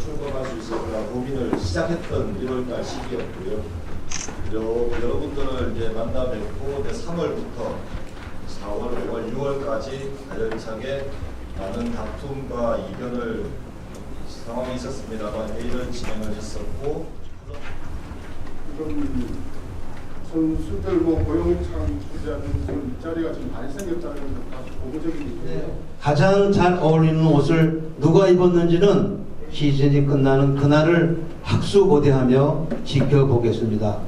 출범할 수 있을까 고민을 시작했던 1월달 시기였고요. 여, 여러분들을 이제 만나 뵙고 이제 3월부터 4월, 5월, 6월까지 가열차게 많은 다툼과 이견을 상황이 있었습니다만 회의를 진행을 했었고 지금 선수들 뭐 고용창이라는 그런 일자리가 좀 많이 생겼다는 건 아주 고무적인 얘기예요. 가장 잘 어울리는 옷을 누가 입었는지는 시즌이 끝나는 그날을 학수고대하며 지켜보겠습니다.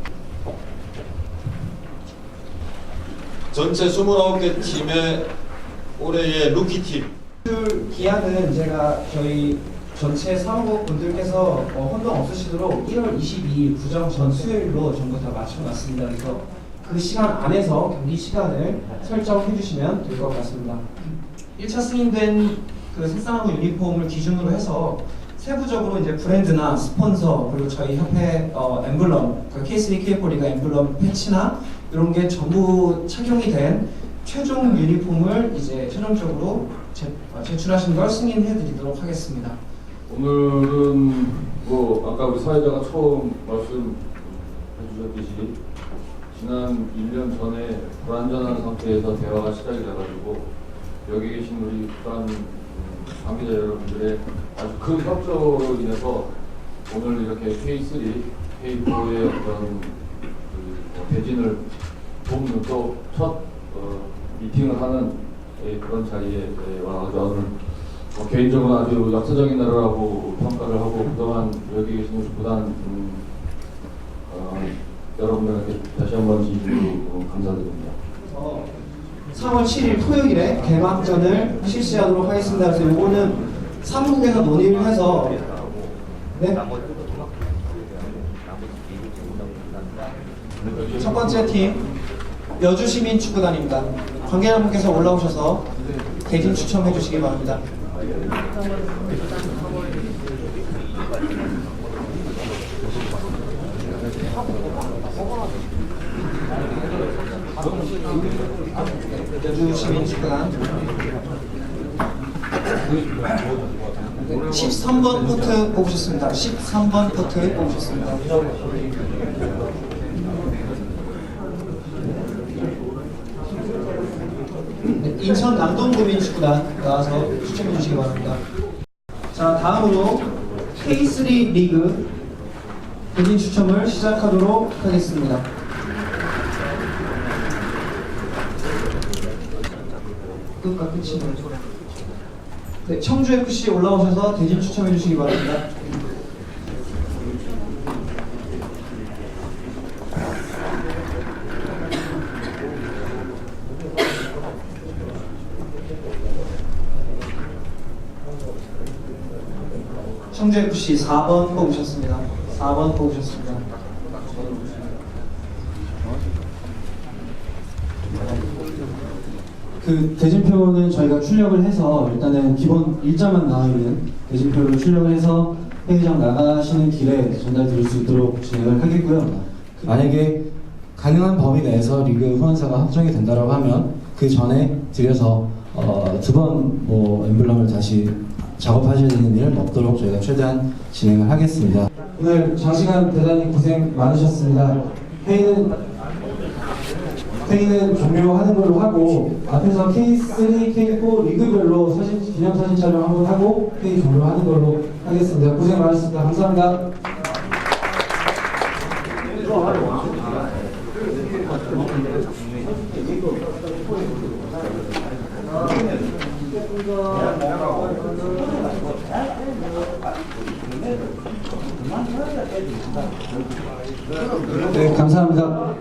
전체 29개 팀의 올해의 루키팀 그 기한은 제가 저희 전체 사무국 분들께서 어, 혼동 없으시도록 1월 22일 구정 전 수요일로 전부 다 맞춰놨습니다. 그래서 그 시간 안에서 경기 시간을 설정해 주시면 될 것 같습니다. 1차 승인된 그 색상하고 유니폼을 기준으로 해서 세부적으로 이제 브랜드나 스폰서 그리고 저희 협회 어, 엠블럼 그 K3 K4 리가 엠블럼 패치나 이런 게 전부 착용이 된 최종 유니폼을 이제 최종적으로 제, 어, 제출하신 걸 승인해 드리도록 하겠습니다. 오늘은 뭐 아까 우리 사회자가 처음 말씀해 주셨듯이 지난 1년 전에 불안전한 상태에서 대화가 시작이 돼가지고 여기 계신 우리 음, 관계자 여러분들의 아주 큰 협조로 인해서 오늘 이렇게 K3, K4의 어떤 그뭐 대진을 돕는 또첫 어, 미팅을 하는 예, 그런 자리에 예, 와가지고 오늘 어, 개인적으로 아주 역사적인 날이라고 평가를 하고 그동안 여기 계신 구단 음, 어, 여러분들에게 다시 한번 진심으로 어, 감사드립니다. 어, 3월 7일 토요일에 개막전을 실시하도록 하겠습니다. 그래서 요거는 사무국에서 논의를 해서 네? 첫 번째 팀 여주시민 축구단입니다. 관계자분께서 올라오셔서 대진 추첨해 주시기 바랍니다. 여 주 시민 축구단 13번 코트 뽑으셨습니다. 13번 코트 뽑으셨습니다. 네, 인천 남동구민축구단 나와서 추천해 주시기 바랍니다. 자 다음으로 K3 리그 대진 추첨을 시작하도록 하겠습니다. 끝과 끝이네요. 네, 청주 FC 올라오셔서 대진 추첨해 주시기 바랍니다. 청주 FC 4번 뽑으셨습니다. 4번 뽑으셨습니다. 그 대진표는 저희가 출력을 해서 일단은 기본 일자만 나와 있는 대진표를 출력을 해서 회의장 나가시는 길에 전달 드릴 수 있도록 진행을 하겠고요. 만약에 가능한 범위 내에서 리그 후원사가 확정이 된다고 하면 그 전에 드려서 어, 두번뭐 엠블럼을 다시 작업하셔야 되는 일은 없도록 저희가 최대한 진행을 하겠습니다. 오늘 장시간 대단히 고생 많으셨습니다. 회의는 회의는 종료하는 걸로 하고 앞에서 K3, K4 리그별로 사진 기념 사진 촬영 한번 하고 회의 종료하는 걸로 하겠습니다. 고생 많으셨습니다. 감사합니다. 네, 감사합니다.